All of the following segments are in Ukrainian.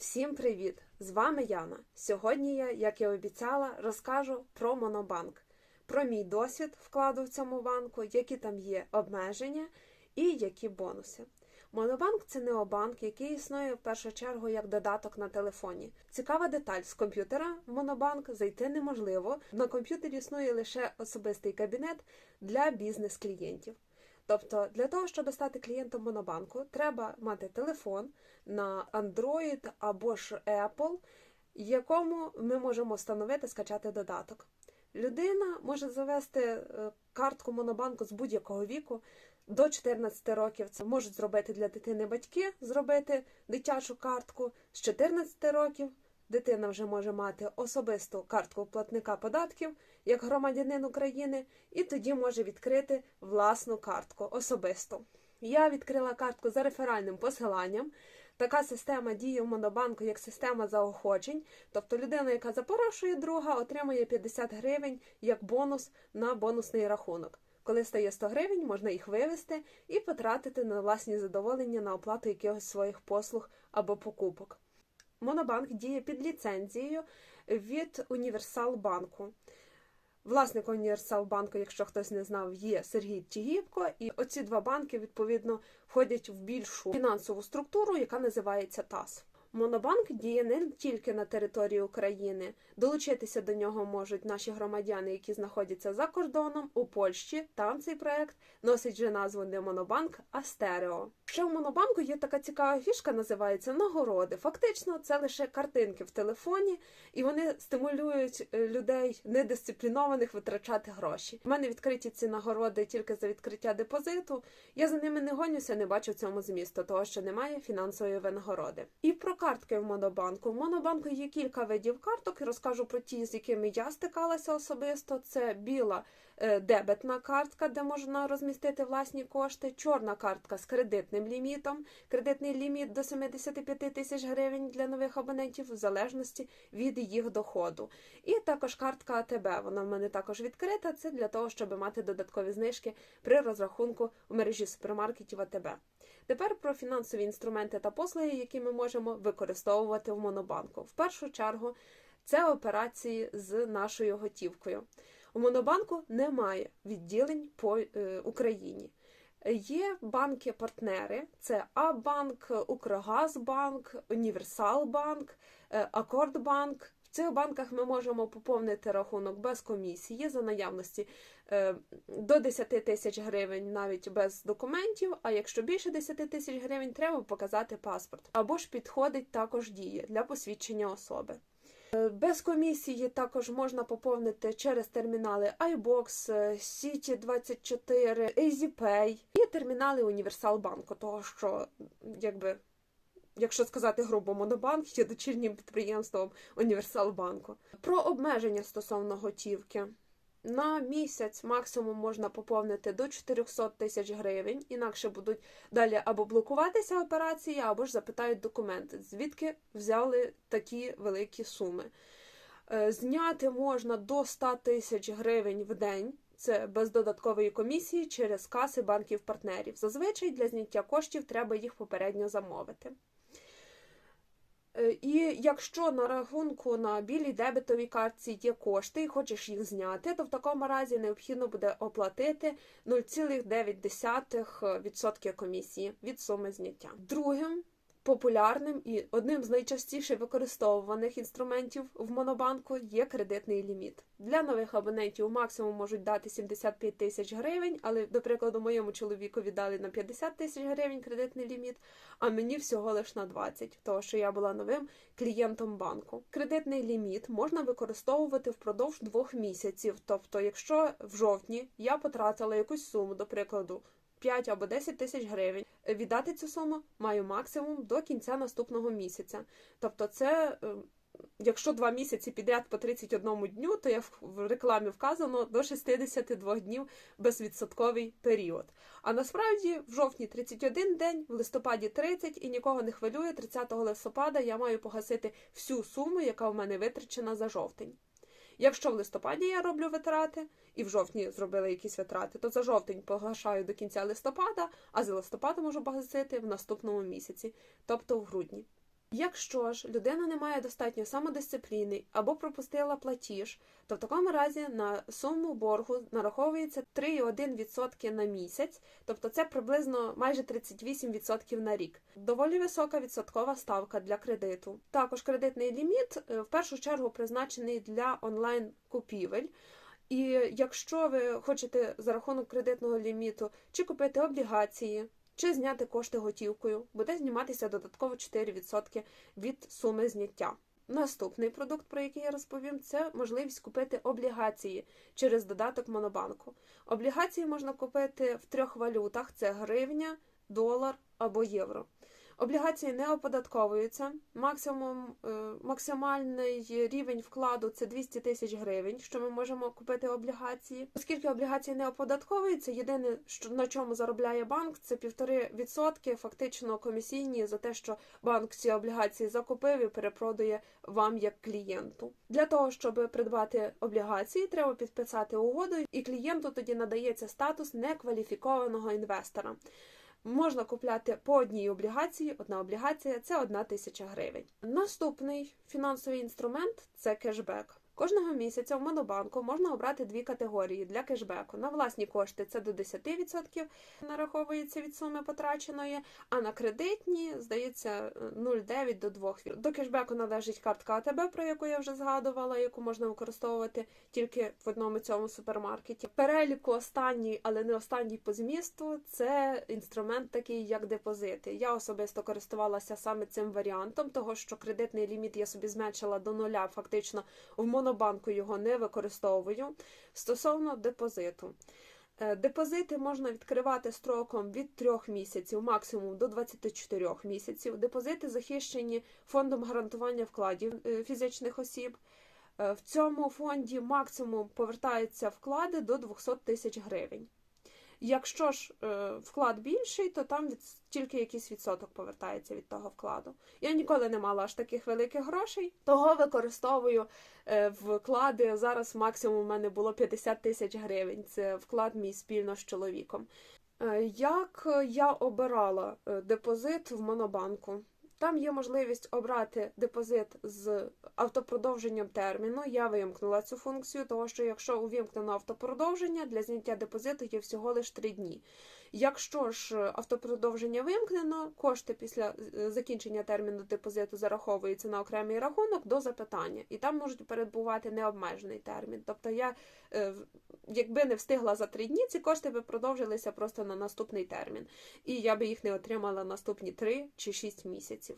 Всім привіт! З вами Яна. Сьогодні я, як і обіцяла, розкажу про Монобанк, про мій досвід вкладу в цьому банку, які там є обмеження і які бонуси. Монобанк це необанк, який існує в першу чергу як додаток на телефоні. Цікава деталь з комп'ютера в Монобанк зайти неможливо. На комп'ютері існує лише особистий кабінет для бізнес-клієнтів. Тобто, для того, щоб стати клієнтом Монобанку, треба мати телефон на Android або ж Apple, якому ми можемо встановити скачати додаток. Людина може завести е, картку Монобанку з будь-якого віку до 14 років. Це можуть зробити для дитини батьки, зробити дитячу картку з 14 років. Дитина вже може мати особисту картку платника податків як громадянин України, і тоді може відкрити власну картку особисту. Я відкрила картку за реферальним посиланням. Така система діє в Монобанку як система заохочень. Тобто людина, яка запрошує друга, отримує 50 гривень як бонус на бонусний рахунок. Коли стає 100 гривень, можна їх вивести і потратити на власні задоволення на оплату якихось своїх послуг або покупок. Монобанк діє під ліцензією від Універсалбанку. Власник Універсалбанку, якщо хтось не знав, є Сергій Тігіпко, і оці два банки відповідно входять в більшу фінансову структуру, яка називається ТАС. Монобанк діє не тільки на території України. Долучитися до нього можуть наші громадяни, які знаходяться за кордоном у Польщі. Там цей проект носить вже назву не Монобанк, а Стерео. Ще в Монобанку є така цікава фішка, називається нагороди. Фактично, це лише картинки в телефоні, і вони стимулюють е, людей недисциплінованих витрачати гроші. У мене відкриті ці нагороди тільки за відкриття депозиту. Я за ними не гонюся, не бачу цьому змісту, того що немає фінансової винагороди. І про картки в Монобанку. В Монобанку є кілька видів карток. Розкажу про ті, з якими я стикалася особисто. Це біла е, дебетна картка, де можна розмістити власні кошти, чорна картка з кредитним лімітом, кредитний ліміт до 75 тисяч гривень для нових абонентів в залежності від їх доходу. І також картка АТБ. Вона в мене також відкрита. Це для того, щоб мати додаткові знижки при розрахунку в мережі супермаркетів АТБ. Тепер про фінансові інструменти та послуги, які ми можемо використовувати в Монобанку. В першу чергу це операції з нашою готівкою. У Монобанку немає відділень по е, Україні. Є банки-партнери: це А-банк, Укргазбанк, Універсалбанк, е, Акордбанк. В цих банках ми можемо поповнити рахунок без комісії за наявності е, до 10 тисяч гривень навіть без документів. А якщо більше 10 тисяч гривень, треба показати паспорт. Або ж підходить також діє для посвідчення особи. Е, без комісії також можна поповнити через термінали iBox, City24, EasyPay і термінали Універсалбанку, того що якби якщо сказати грубо, Монобанк є дочірнім підприємством Універсалбанку. Про обмеження стосовно готівки. На місяць максимум можна поповнити до 400 тисяч гривень, інакше будуть далі або блокуватися операції, або ж запитають документи, звідки взяли такі великі суми. Е, зняти можна до 100 тисяч гривень в день. Це без додаткової комісії через каси банків-партнерів. Зазвичай для зняття коштів треба їх попередньо замовити. Е, і якщо на рахунку на білій дебетовій картці є кошти і хочеш їх зняти, то в такому разі необхідно буде оплатити 0,9% комісії від суми зняття. Другим популярним і одним з найчастіше використовуваних інструментів в Монобанку є кредитний ліміт. Для нових абонентів максимум можуть дати 75 тисяч гривень, але, до прикладу, моєму чоловіку дали на 50 тисяч гривень кредитний ліміт, а мені всього лише на 20, тому що я була новим клієнтом банку. Кредитний ліміт можна використовувати впродовж двох місяців. Тобто, якщо в жовтні я потратила якусь суму, до прикладу. 5 або 10 тисяч гривень. Віддати цю суму маю максимум до кінця наступного місяця. Тобто, це. Якщо два місяці підряд по 31 дню, то я в рекламі вказано до 62 днів безвідсотковий період. А насправді в жовтні 31 день, в листопаді 30 і нікого не хвилює. 30 листопада я маю погасити всю суму, яка в мене витрачена за жовтень. Якщо в листопаді я роблю витрати і в жовтні зробили якісь витрати, то за жовтень погашаю до кінця листопада, а за листопада можу погасити в наступному місяці, тобто в грудні. Якщо ж людина не має достатньо самодисципліни або пропустила платіж, то в такому разі на суму боргу нараховується 3,1% на місяць, тобто це приблизно майже 38% на рік. Доволі висока відсоткова ставка для кредиту. Також кредитний ліміт е, в першу чергу призначений для онлайн купівель. І якщо ви хочете за рахунок кредитного ліміту чи купити облігації, чи зняти кошти готівкою, буде зніматися додатково 4% від суми зняття. Наступний продукт, про який я розповім, це можливість купити облігації через додаток Монобанку. Облігації можна купити в трьох валютах: це гривня, долар або євро. Облігації не оподатковуються. Максимум, е, максимальний рівень вкладу це 200 тисяч гривень, що ми можемо купити облігації. Оскільки облігації не оподатковуються, єдине, що на чому заробляє банк, це 1,5% фактично комісійні за те, що банк ці облігації закупив і перепродає вам як клієнту. Для того щоб придбати облігації, треба підписати угоду, і клієнту тоді надається статус некваліфікованого інвестора. Можна купляти по одній облігації. Одна облігація це одна тисяча гривень. Наступний фінансовий інструмент це кешбек. Кожного місяця в Монобанку можна обрати дві категорії для кешбеку. На власні кошти це до 10% нараховується від суми потраченої, а на кредитні, здається, 0,9 до 2%. До кешбеку належить картка АТБ, про яку я вже згадувала, яку можна використовувати тільки в одному цьому супермаркеті. Переліку останній, але не останній по змісту, це інструмент такий, як депозити. Я особисто користувалася саме цим варіантом, того що кредитний ліміт я собі зменшила до нуля, фактично в Монобанку банку його не використовую. Стосовно депозиту. Е, депозити можна відкривати строком від 3 місяців, максимум до 24 місяців. Депозити захищені фондом гарантування вкладів е, фізичних осіб. Е, в цьому фонді максимум повертаються вклади до 200 тисяч гривень. Якщо ж е, вклад більший, то там від, тільки якийсь відсоток повертається від того вкладу. Я ніколи не мала аж таких великих грошей, того використовую е, вклади. Зараз максимум у мене було 50 тисяч гривень. Це вклад мій спільно з чоловіком. Е, як я обирала е, депозит в Монобанку? Там є можливість обрати депозит з автопродовженням терміну. Я вимкнула цю функцію, тому що якщо увімкнено автопродовження, для зняття депозиту є всього лише 3 дні. Якщо ж автопродовження вимкнено, кошти після е, закінчення терміну депозиту зараховуються на окремий рахунок до запитання, і там можуть перебувати необмежений термін. Тобто я, е, якби не встигла за три дні, ці кошти би продовжилися просто на наступний термін, і я би їх не отримала наступні 3 чи 6 місяців.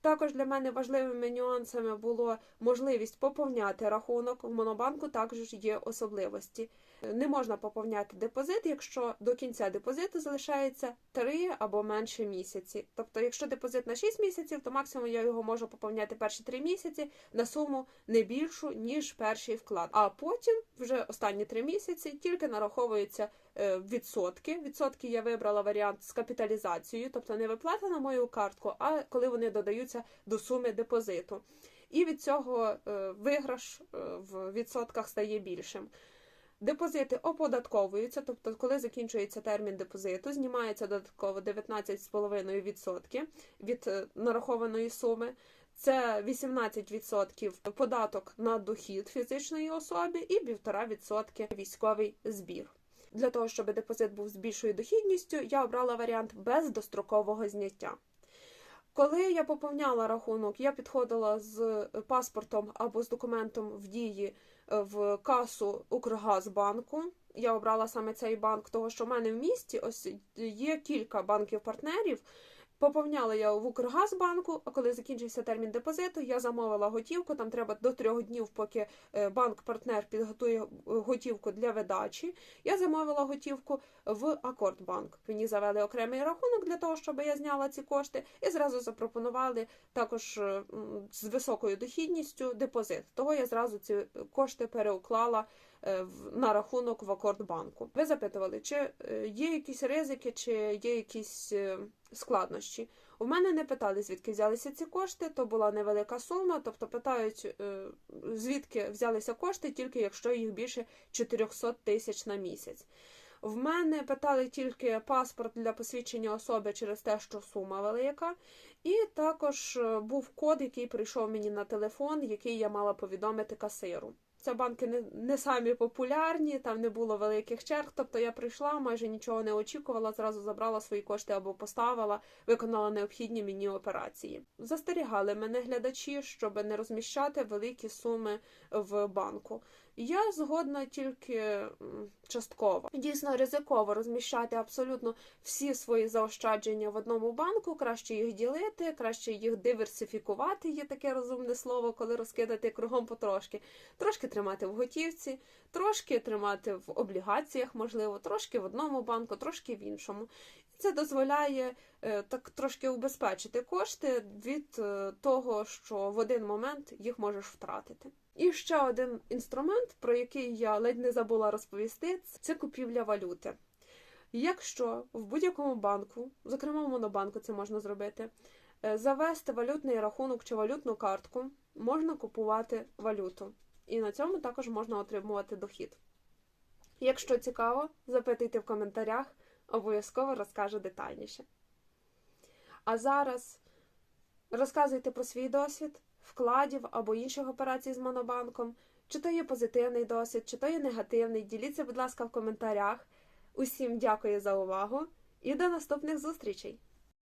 Також для мене важливими нюансами було можливість поповняти рахунок. В Монобанку також є особливості. Не можна поповняти депозит, якщо до кінця депозиту залишається 3 або менше місяці. Тобто, якщо депозит на 6 місяців, то максимум я його можу поповняти перші 3 місяці на суму не більшу, ніж перший вклад. А потім, вже останні 3 місяці, тільки нараховуються е, відсотки. Відсотки я вибрала варіант з капіталізацією, тобто не виплата на мою картку, а коли вони додаються до суми депозиту. І від цього е, виграш е, в відсотках стає більшим. Депозити оподатковуються, тобто, коли закінчується термін депозиту, знімається додатково 19,5% від е, нарахованої суми. Це 18% податок на дохід фізичної особи і 1,5% військовий збір. Для того, щоб депозит був з більшою дохідністю, я обрала варіант без дострокового зняття. Коли я поповняла рахунок, я підходила з паспортом або з документом в дії в касу Укргазбанку. Я обрала саме цей банк, того що в мене в місті ось є кілька банків-партнерів. Поповняла я в Укргазбанку, а коли закінчився термін депозиту, я замовила готівку. Там треба до трьох днів, поки е, банк-партнер підготує готівку для видачі. Я замовила готівку в Акордбанк. Мені завели окремий рахунок для того, щоб я зняла ці кошти, і зразу запропонували також е, з високою дохідністю депозит. Того я зразу ці кошти переуклала Е, на рахунок в Акордбанку. Ви запитували, чи е, є якісь ризики, чи є якісь е, складнощі. У мене не питали, звідки взялися ці кошти, то була невелика сума, тобто питають, звідки взялися кошти, тільки якщо їх більше 400 тисяч на місяць. В мене питали тільки паспорт для посвідчення особи через те, що сума велика, І також е, був код, який прийшов мені на телефон, який я мала повідомити касиру. Це банки не, не самі популярні, там не було великих черг. Тобто я прийшла, майже нічого не очікувала, зразу забрала свої кошти або поставила, виконала необхідні мені операції. Застерігали мене глядачі, щоб не розміщати великі суми в банку. Я згодна тільки частково. Дійсно ризиково розміщати абсолютно всі свої заощадження в одному банку. Краще їх ділити, краще їх диверсифікувати. Є таке розумне слово, коли розкидати кругом потрошки. Трошки тримати в готівці, трошки тримати в облігаціях, можливо, трошки в одному банку, трошки в іншому. Це дозволяє е, так трошки убезпечити кошти від е, того, що в один момент їх можеш втратити. І ще один інструмент, про який я ледь не забула розповісти, це купівля валюти. Якщо в будь-якому банку, зокрема в монобанку, це можна зробити, е, завести валютний рахунок чи валютну картку, можна купувати валюту. І на цьому також можна отримувати дохід. Якщо цікаво, запитуйте в коментарях, обов'язково розкажу детальніше. А зараз розказуйте про свій досвід, вкладів або інших операцій з монобанком, чи то є позитивний досвід, чи то є негативний. Діліться, будь ласка, в коментарях. Усім дякую за увагу і до наступних зустрічей!